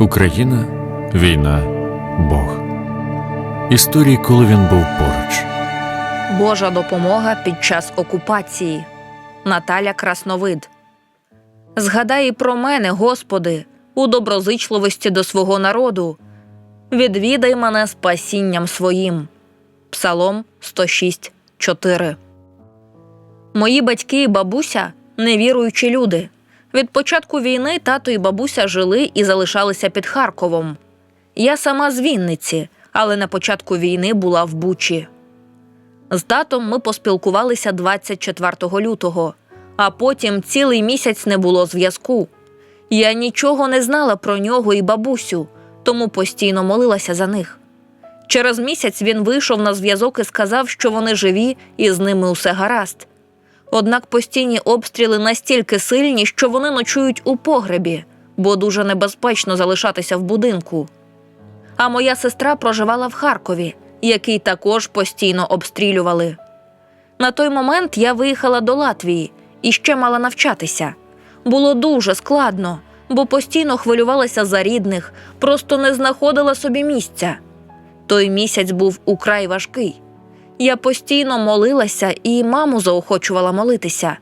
Україна, війна, Бог. Історії, коли він був поруч. Божа допомога під час окупації. Наталя Красновид. Згадай і про мене, Господи, у доброзичливості до свого народу. Відвідай мене спасінням своїм. Псалом 106, 4. Мої батьки і бабуся невіруючі люди. Від початку війни тато і бабуся жили і залишалися під Харковом. Я сама з Вінниці, але на початку війни була в Бучі. З татом ми поспілкувалися 24 лютого, а потім цілий місяць не було зв'язку. Я нічого не знала про нього і бабусю, тому постійно молилася за них. Через місяць він вийшов на зв'язок і сказав, що вони живі і з ними усе гаразд. Однак постійні обстріли настільки сильні, що вони ночують у погребі, бо дуже небезпечно залишатися в будинку. А моя сестра проживала в Харкові, який також постійно обстрілювали. На той момент я виїхала до Латвії і ще мала навчатися. Було дуже складно, бо постійно хвилювалася за рідних, просто не знаходила собі місця. Той місяць був украй важкий. Я постійно молилася і маму заохочувала молитися.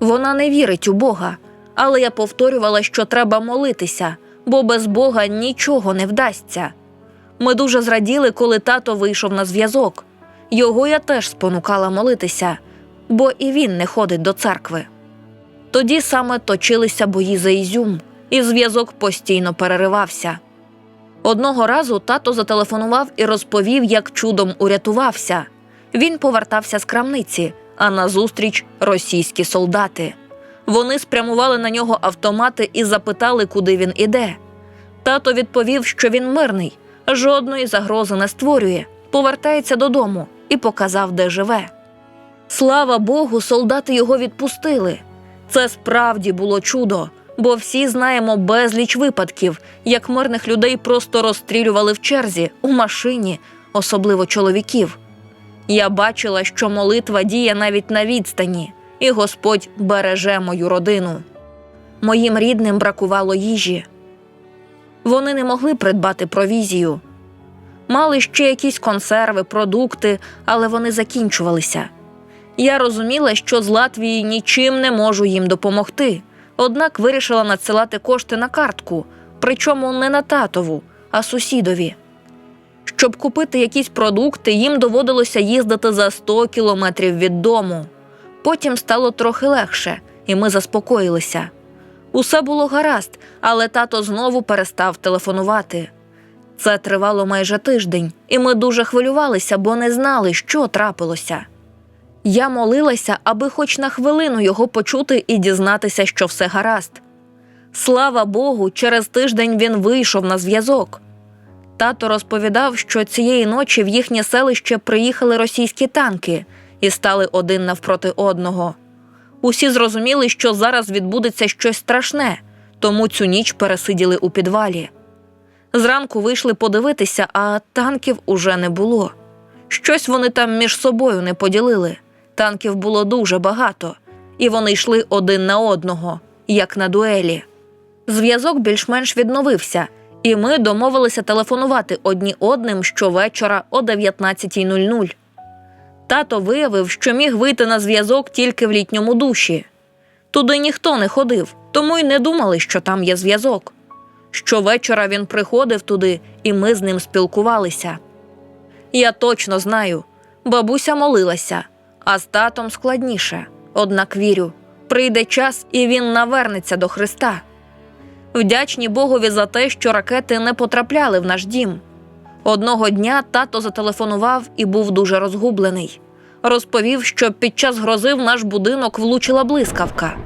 Вона не вірить у Бога, але я повторювала, що треба молитися, бо без Бога нічого не вдасться. Ми дуже зраділи, коли тато вийшов на зв'язок. Його я теж спонукала молитися, бо і він не ходить до церкви. Тоді саме точилися бої за Ізюм, і зв'язок постійно переривався. Одного разу тато зателефонував і розповів, як чудом урятувався. Він повертався з крамниці, а назустріч російські солдати. Вони спрямували на нього автомати і запитали, куди він іде. Тато відповів, що він мирний, жодної загрози не створює, повертається додому і показав, де живе. Слава Богу, солдати його відпустили. Це справді було чудо, бо всі знаємо безліч випадків, як мирних людей просто розстрілювали в черзі, у машині, особливо чоловіків. Я бачила, що молитва діє навіть на відстані, і Господь береже мою родину. Моїм рідним бракувало їжі. Вони не могли придбати провізію. Мали ще якісь консерви, продукти, але вони закінчувалися. Я розуміла, що з Латвії нічим не можу їм допомогти, однак вирішила надсилати кошти на картку, причому не на татову, а сусідові. Щоб купити якісь продукти, їм доводилося їздити за 100 кілометрів від дому. Потім стало трохи легше, і ми заспокоїлися. Усе було гаразд, але тато знову перестав телефонувати. Це тривало майже тиждень, і ми дуже хвилювалися, бо не знали, що трапилося. Я молилася, аби хоч на хвилину його почути і дізнатися, що все гаразд. Слава Богу, через тиждень він вийшов на зв'язок. Тато розповідав, що цієї ночі в їхнє селище приїхали російські танки і стали один навпроти одного. Усі зрозуміли, що зараз відбудеться щось страшне, тому цю ніч пересиділи у підвалі. Зранку вийшли подивитися, а танків уже не було. Щось вони там між собою не поділили. Танків було дуже багато, і вони йшли один на одного, як на дуелі. Зв'язок більш-менш відновився, і ми домовилися телефонувати одні одним щовечора о 19.00. Тато виявив, що міг вийти на зв'язок тільки в літньому душі. Туди ніхто не ходив, тому й не думали, що там є зв'язок. Щовечора він приходив туди, і ми з ним спілкувалися. Я точно знаю, бабуся молилася, а з татом складніше. Однак вірю, прийде час, і він навернеться до Христа. Вдячні Богові за те, що ракети не потрапляли в наш дім. Одного дня тато зателефонував і був дуже розгублений. Розповів, що під час грози в наш будинок влучила блискавка.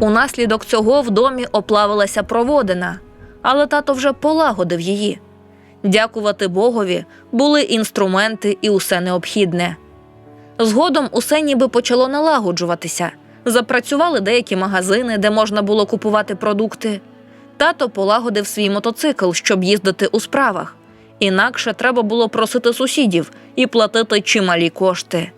Унаслідок цього в домі оплавилася проводина, але тато вже полагодив її. Дякувати Богові, були інструменти і усе необхідне. Згодом усе ніби почало налагоджуватися. Запрацювали деякі магазини, де можна було купувати продукти. Тато полагодив свій мотоцикл, щоб їздити у справах. Інакше треба було просити сусідів і платити чималі кошти.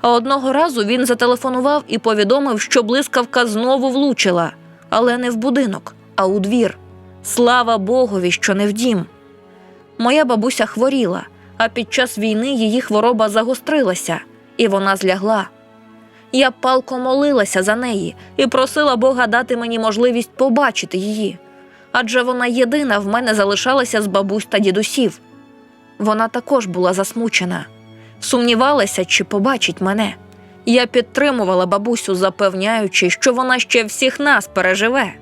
А одного разу він зателефонував і повідомив, що блискавка знову влучила, але не в будинок, а у двір. Слава Богові, що не в дім. Моя бабуся хворіла, а під час війни її хвороба загострилася, і вона злягла. Я палко молилася за неї і просила Бога дати мені можливість побачити її, адже вона єдина в мене залишалася з бабусь та дідусів. Вона також була засмучена, сумнівалася, чи побачить мене. Я підтримувала бабусю, запевняючи, що вона ще всіх нас переживе.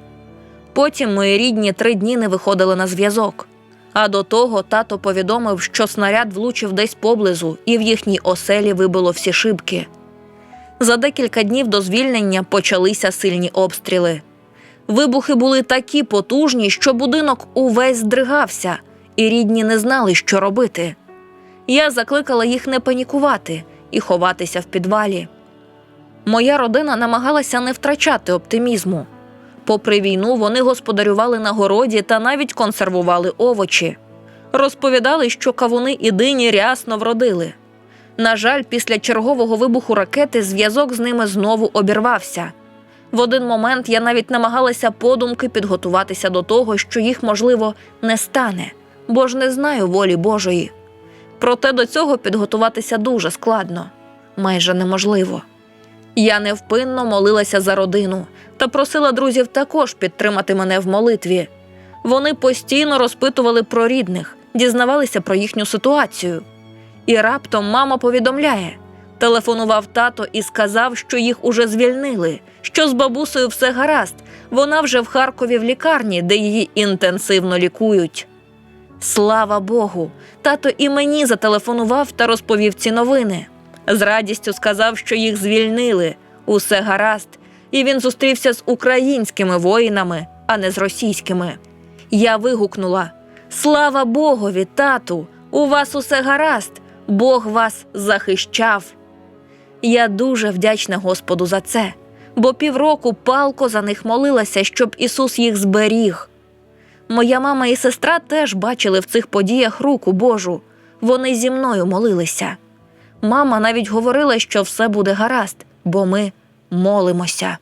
Потім мої рідні три дні не виходили на зв'язок. А до того тато повідомив, що снаряд влучив десь поблизу, і в їхній оселі вибило всі шибки. За декілька днів до звільнення почалися сильні обстріли. Вибухи були такі потужні, що будинок увесь здригався, і рідні не знали, що робити. Я закликала їх не панікувати і ховатися в підвалі. Моя родина намагалася не втрачати оптимізму. Попри війну, вони господарювали на городі та навіть консервували овочі. Розповідали, що кавуни і дині рясно вродили. На жаль, після чергового вибуху ракети зв'язок з ними знову обірвався. В один момент я навіть намагалася подумки підготуватися до того, що їх, можливо, не стане, бо ж не знаю волі Божої. Проте до цього підготуватися дуже складно, майже неможливо. Я невпинно молилася за родину та просила друзів також підтримати мене в молитві. Вони постійно розпитували про рідних, дізнавалися про їхню ситуацію. І раптом мама повідомляє: телефонував тато і сказав, що їх уже звільнили, що з бабусею все гаразд. Вона вже в Харкові в лікарні, де її інтенсивно лікують. Слава Богу, тато і мені зателефонував та розповів ці новини. З радістю сказав, що їх звільнили, усе гаразд, і він зустрівся з українськими воїнами, а не з російськими. Я вигукнула: Слава Богові, тату! У вас усе гаразд, Бог вас захищав. Я дуже вдячна Господу за це, бо півроку палко за них молилася, щоб Ісус їх зберіг. Моя мама і сестра теж бачили в цих подіях руку Божу. Вони зі мною молилися. Мама навіть говорила, що все буде гаразд, бо ми молимося.